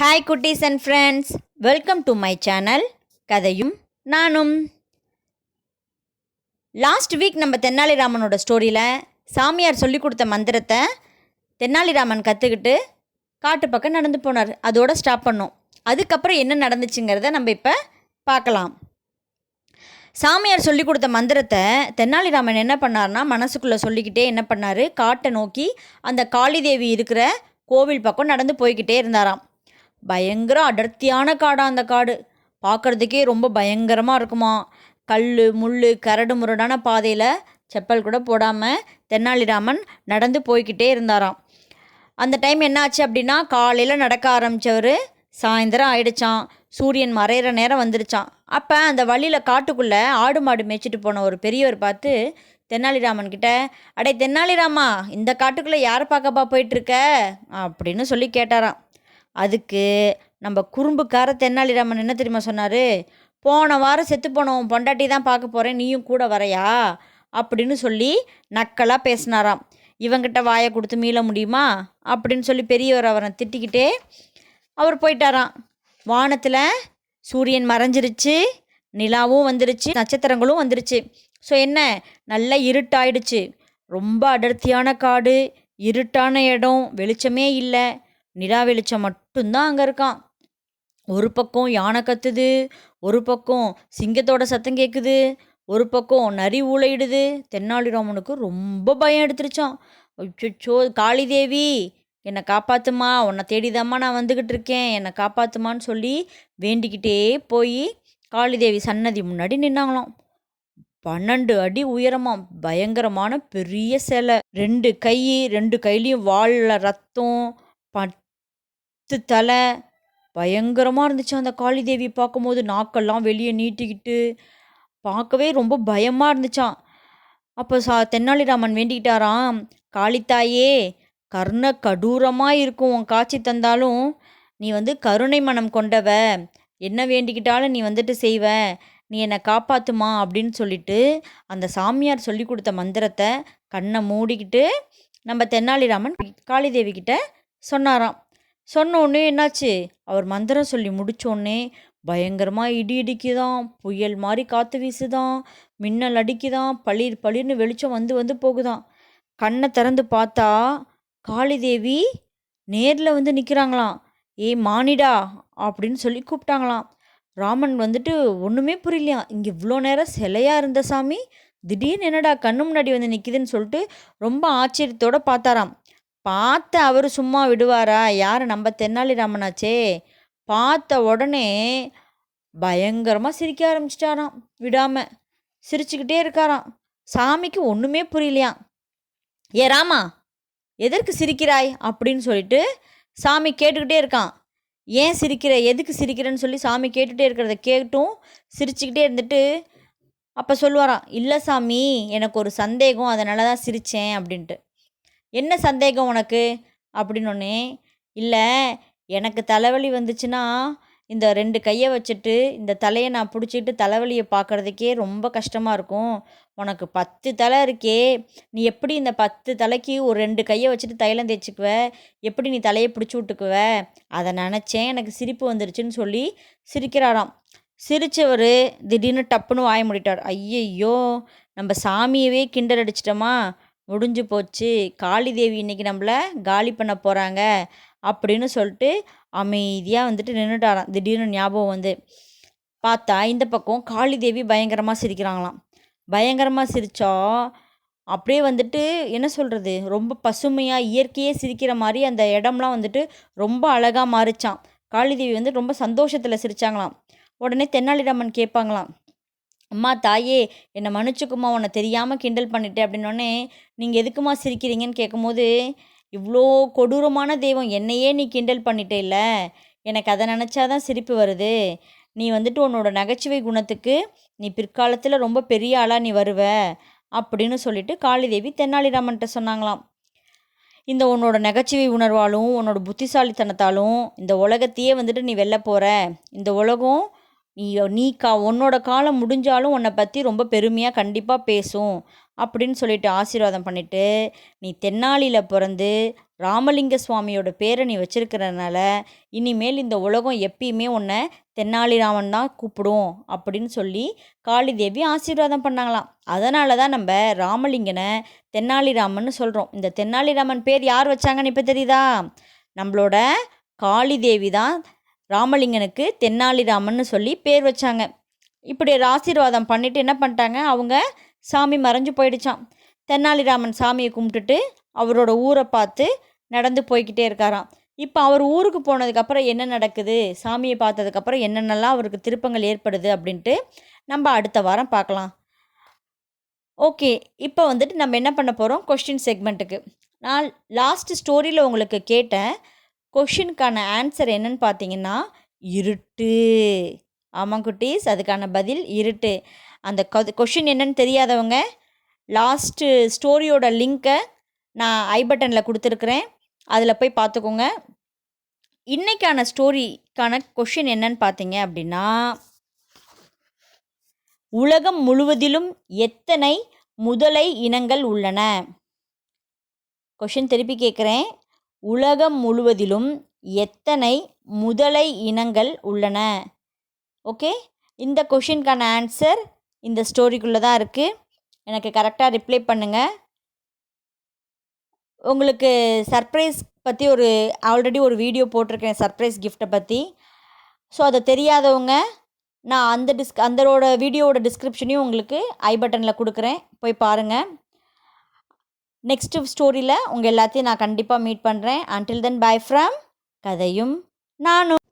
Hi குட்டீஸ் and friends welcome to my channel கதையும் நானும். லாஸ்ட் வீக் நம்ம தென்னாலிராமனோட ஸ்டோரியில் சாமியார் சொல்லி கொடுத்த மந்திரத்தை தென்னாலிராமன் கற்றுக்கிட்டு காட்டு பக்கம் நடந்து போனார். அதோட ஸ்டாப் பண்ணோம். அதுக்கப்புறம் என்ன நடந்துச்சுங்கிறத நம்ம இப்போ பார்க்கலாம். சாமியார் சொல்லி கொடுத்த மந்திரத்தை தென்னாலிராமன் என்ன பண்ணார்னா மனசுக்குள்ளே சொல்லிக்கிட்டே என்ன பண்ணார்? காட்டை நோக்கி அந்த காளிதேவி இருக்கிற கோவில் பக்கம் நடந்து போய்கிட்டே இருந்தாராம். பயங்கர அடர்த்தியான காடாக அந்த காடு. பார்க்குறதுக்கே ரொம்ப பயங்கரமாக இருக்குமா. கல் முள் கரடு முரடான பாதையில் செப்பல் கூட போடாமல் தென்னாலிராமன் நடந்து போய்கிட்டே இருந்தாராம். அந்த டைம் என்னாச்சு அப்படின்னா காலையில் நடக்க ஆரம்பித்தவர் சாயந்தரம் ஆயிடுச்சான் சூரியன் மறையிற நேரம் வந்துருச்சான் அப்போ அந்த வழியில் காட்டுக்குள்ளே ஆடு மாடு மேய்ச்சிட்டு போன ஒரு பெரியவர் பார்த்து தென்னாலிராமன் கிட்ட அடே தென்னாலிராமா இந்த காட்டுக்குள்ளே யாரை பார்க்கப்பா போயிட்டுருக்க அப்படின்னு சொல்லி கேட்டாராம். அதுக்கு நம்ம குறும்புக்கார தென்னாலிராமன் என்ன தெரியுமா சொன்னார்? போன வாரம் செத்து போனவன் பொண்டாட்டி தான் பார்க்க போகிறேன் நீயும் கூட வரையா? அப்படின்னு சொல்லி நக்கலாக பேசினாராம். இவங்கிட்ட வாயை கொடுத்து மீள முடியுமா? அப்படின்னு சொல்லி பெரியவர் அவரை திட்டிக்கிட்டே அவர் போயிட்டாராம். வானத்தில் சூரியன் மறைஞ்சிருச்சு நிலாவும் வந்துருச்சு நட்சத்திரங்களும் வந்துருச்சு. ஸோ என்ன? நல்லா இருட்டாயிடுச்சு. ரொம்ப அடர்த்தியான காடு இருட்டான இடம் வெளிச்சமே இல்லை. நிலா வெளிச்சம் மட்டும்தான் அங்கே இருக்கான். ஒரு பக்கம் யானை கத்துது ஒரு பக்கம் சிங்கத்தோட சத்தம் கேட்குது ஒரு பக்கம் நரி ஊழையிடுது தென்னாலிராமனுக்கு ரொம்ப பயம் எடுத்துருச்சான். அச்சோ காளிதேவி என்னை காப்பாத்துமா உன்னை தேடிதாம்மா நான் வந்துக்கிட்டு இருக்கேன். என்னை காப்பாத்துமான்னு சொல்லி வேண்டிக்கிட்டே போய் காளிதேவி சன்னதி முன்னாடி நின்னாங்களாம். பன்னெண்டு அடி உயரமாக பயங்கரமான பெரிய சிலை. ரெண்டு கை ரெண்டு கையிலையும் வாழில் ரத்தம் பத்து தலை. பயங்கரமாக இருந்துச்சு அந்த காளிதேவி பார்க்கும்போது. நாக்கெல்லாம் வெளியே நீட்டிக்கிட்டு பார்க்கவே ரொம்ப பயமாக இருந்துச்சாம் அப்போ சா தென்னாலிராமன் வேண்டிக்கிட்டாராம் காளித்தாயே கர்ண கடூரமாக இருக்கும் உன் காட்சி தந்தாலும் நீ வந்து கருணை மனம் கொண்டவ. என்ன வேண்டிக்கிட்டாலும் நீ வந்துட்டு செய்வ. நீ என்னை காப்பாற்றுமா அப்படின்னு சொல்லிட்டு அந்த சாமியார் சொல்லி கொடுத்த மந்திரத்தை கண்ணை மூடிக்கிட்டு நம்ம தென்னாலிராமன் காளிதேவி கிட்ட சொன்னாராம். சொன்ன உடனே என்னாச்சு? அவர் மந்திரம் சொல்லி முடிச்சோடனே பயங்கரமாக இடி இடிக்குதான் புயல் மாதிரி காற்று வீசுதான் மின்னல் அடிக்குதான் பளிர் பளிர்னு வெளிச்சம் வந்து வந்து போகுதான் கண்ணை திறந்து பார்த்தா காளிதேவி நேரில் வந்து நிற்கிறாங்களாம் ஏ மானிடா அப்படின்னு சொல்லி கூப்பிட்டாங்களாம். ராமன் வந்துட்டு ஒன்றுமே புரியலையா? இங்கே இவ்வளோ நேரம் சிலையாக இருந்த சாமி? திடீர்னு என்னடா கண்ணு முன்னாடி வந்து நிற்கிதுன்னு சொல்லிட்டு ரொம்ப ஆச்சரியத்தோடு பார்த்தாராம். பார்த்த அவர் சும்மா விடுவாரா? யார்? நம்ம தென்னாலிராமனாச்சே பார்த்த உடனே பயங்கரமாக சிரிக்க ஆரம்பிச்சிட்டாராம். விடாமல் சிரிச்சுக்கிட்டே இருக்காராம். சாமிக்கு ஒன்றுமே புரியலையாம். ஏ ராமா எதற்கு சிரிக்கிறாய்? அப்படின்னு சொல்லிட்டு சாமி கேட்டுக்கிட்டே இருக்கான். ஏன் சிரிக்கிற? எதுக்கு சிரிக்கிறேன்னு சொல்லி சாமி கேட்டுகிட்டே இருக்கிறத கேட்டும். சிரிச்சுக்கிட்டே இருந்துட்டு அப்போ சொல்லுவாராம் இல்லை சாமி எனக்கு ஒரு சந்தேகம் அதனால தான் சிரித்தேன் அப்படின்ட்டு. என்ன சந்தேகம் உனக்கு? அப்படின்னொன்னே இல்லை எனக்கு தலைவலி வந்துச்சுன்னா இந்த ரெண்டு கையை வச்சுட்டு இந்த தலையை நான் பிடிச்சிட்டு தலைவலியை பார்க்குறதுக்கே ரொம்ப கஷ்டமாக இருக்கும். உனக்கு பத்து தலை இருக்கே நீ எப்படி இந்த பத்து தலைக்கு ஒரு ரெண்டு கையை வச்சுட்டு தைலம் தேய்ச்சிக்குவ? எப்படி நீ தலையை பிடிச்சி விட்டுக்குவ? அதை நினச்சேன் எனக்கு சிரிப்பு வந்துருச்சுன்னு சொல்லி சிரிக்கிறாராம். சிரித்தவர் திடீர்னு டப்புன்னு வாய முடிட்டார். ஐயையோ நம்ம சாமியவே கிண்டல் அடிச்சிட்டோமா? முடிஞ்சு போச்சு. காளி தேவி இன்னைக்கு நம்மளை காலி பண்ண போகிறாங்க அப்படின்னு சொல்லிட்டு அமைதியாக வந்துட்டு நின்றுட்டாராம் திடீர்னு ஞாபகம் வந்து பார்த்தா இந்த பக்கம் காளி தேவி பயங்கரமாக சிரிக்கிறாங்களாம். பயங்கரமாக சிரித்தா அப்படியே வந்துட்டு என்ன சொல்கிறது ரொம்ப பசுமையாக இயற்கையே சிரிக்கிற மாதிரி அந்த இடம்லாம் வந்துட்டு ரொம்ப அழகாக மாறிச்சான் காளிதேவி வந்து ரொம்ப சந்தோஷத்தில் சிரித்தாங்களாம் உடனே தென்னாலிராமன் கேட்பாங்களாம் அம்மா தாயே என்னை மன்னிச்சுக்குமா உன்னை தெரியாமல் கிண்டல் பண்ணிட்டேன் அப்படின்னோடனே நீங்கள் எதுக்குமா சிரிக்கிறீங்கன்னு கேட்கும்போது இவ்வளோ கொடூரமான தெய்வம் என்னையே நீ கிண்டல் பண்ணிட்டே இல்லை. எனக்கு அதை நினச்சாதான் சிரிப்பு வருது. நீ வந்துட்டு உன்னோட நகைச்சுவை குணத்துக்கு நீ பிற்காலத்தில் ரொம்ப பெரிய ஆளாக நீ வருவ. அப்படின்னு சொல்லிட்டு காளிதேவி தென்னாலிராமன்கிட்ட சொன்னாங்களாம். இந்த உன்னோட நகைச்சுவை உணர்வாலும் உன்னோட புத்திசாலித்தனத்தாலும் இந்த உலகத்தையே வந்துட்டு நீ வெளில போகிற இந்த உலகம் நீ நீ கா உன்னோட காலம் முடிஞ்சாலும் உன்னை பற்றி ரொம்ப பெருமையாக கண்டிப்பாக பேசும் அப்படின்னு சொல்லிட்டு ஆசீர்வாதம் பண்ணிவிட்டு நீ தென்னாலியில் பிறந்து ராமலிங்க சுவாமியோட பேரை நீ வச்சிருக்கிறதுனால இனிமேல் இந்த உலகம் எப்பயுமே உன்னை தென்னாலிராமன் தான் கூப்பிடும் அப்படின்னு சொல்லி காளிதேவி ஆசீர்வாதம் பண்ணாங்களாம். அதனால தான் நம்ம ராமலிங்கனை தென்னாலிராமன் சொல்கிறோம் இந்த தென்னாலிராமன் பேர் யார் வச்சாங்கன்னு இப்போ தெரியுதா? நம்மளோட காளிதேவி தான் ராமலிங்கனுக்கு தென்னாலிராமன்னு சொல்லி பேர் வச்சாங்க. இப்படி ஒரு ஆசீர்வாதம் பண்ணிவிட்டு என்ன பண்ணிட்டாங்க? அவங்க சாமி மறைஞ்சு போயிடுச்சான் தென்னாலிராமன் சாமியை கும்பிட்டுட்டு அவரோட ஊரை பார்த்து நடந்து போய்கிட்டே இருக்காராம். இப்போ அவர் ஊருக்கு போனதுக்கப்புறம் என்ன நடக்குது? சாமியை பார்த்ததுக்கப்புறம் என்னென்னலாம் அவருக்கு திருப்பங்கள் ஏற்படுது அப்படின்ட்டு நம்ம அடுத்த வாரம் பார்க்கலாம். ஓகே இப்போ வந்துட்டு நம்ம என்ன பண்ண போகிறோம் கொஸ்டின் செக்மெண்ட்டுக்கு நான் லாஸ்ட் ஸ்டோரியில் உங்களுக்கு கேட்டேன். கொஷினுக்கான ஆன்சர் என்னன்னு பார்த்தீங்கன்னா இருட்டு. ஆமாம் குட்டீஸ் அதுக்கான பதில் இருட்டு. அந்த கொஷின் என்னன்னு தெரியாதவங்க லாஸ்ட்டு ஸ்டோரியோட லிங்க்கை நான் ஐ பட்டனில் கொடுத்துருக்குறேன். அதில் போய் பார்த்துக்கோங்க. இன்றைக்கான ஸ்டோரிக்கான கொஷின் என்னன்னு பார்த்தீங்க அப்படின்னா உலகம் முழுவதிலும் எத்தனை முதலை இனங்கள் உள்ளன? கொஷின் திருப்பி கேட்குறேன். உலகம் முழுவதிலும் எத்தனை முதலை இனங்கள் உள்ளன? ஓகே இந்த கொஷினுக்கான ஆன்சர் இந்த ஸ்டோரிக்குள்ளே தான் இருக்குது எனக்கு கரெக்டாக ரிப்ளை பண்ணுங்கள் உங்களுக்கு சர்ப்ரைஸ் பற்றி ஒரு ஆல்ரெடி ஒரு வீடியோ போட்டிருக்கேன் சர்ப்ரைஸ் கிஃப்ட்டை பற்றி ஸோ அதை தெரியாதவங்க நான் அந்த டிஸ்க் அந்தரோட வீடியோவோட டிஸ்கிரிப்ஷனையும் உங்களுக்கு ஐ பட்டனில் கொடுக்குறேன். போய் பாருங்கள் நெக்ஸ்ட்டு ஸ்டோரியில் உங்கள் எல்லாத்தையும் நான் கண்டிப்பாக மீட் பண்ணுறேன் அன்டில் தென் பை ஃப்ரம் கதையும் நானும்.